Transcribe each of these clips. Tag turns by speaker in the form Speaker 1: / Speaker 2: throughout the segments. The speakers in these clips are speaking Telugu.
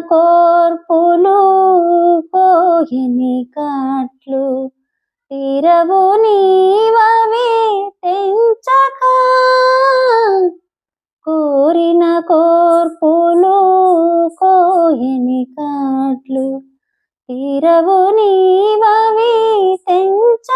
Speaker 1: కోర్పులు కోహిని కాట్లు తీరవు నీవవి తెంచక. కోరిన కోర్పులు కోహిని కాట్లు తీరవు నీవవి తెంచక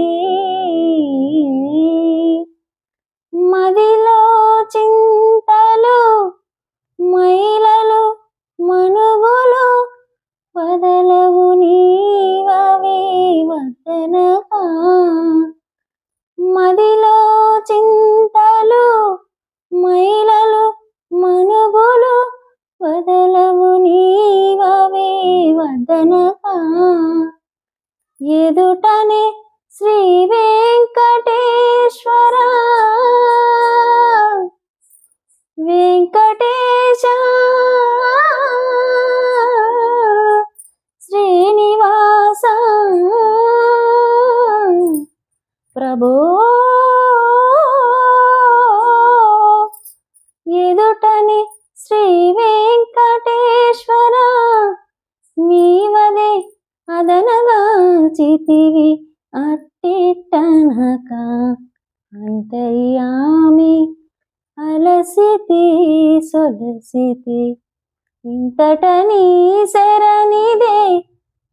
Speaker 1: వదలవు నీవవి వదనగా ఎదుటనే శ్రీ వెంకటేశ్వర. వెంకటేశ. శ్రీనివాస. ప్రభో. ఎదుటని శ్రీ దాచితివి అట్టెట్టనక అంతర్యామి అలసితి సొలసితి. ఇంతట నీ శరణిదే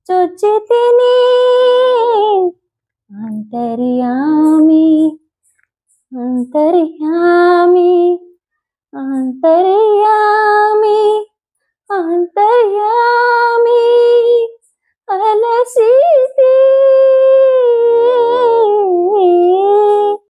Speaker 1: చొచ్చితిని అంతర్యామి అంతర్యామి అంతర్యామి అంతర్యామి అలసితే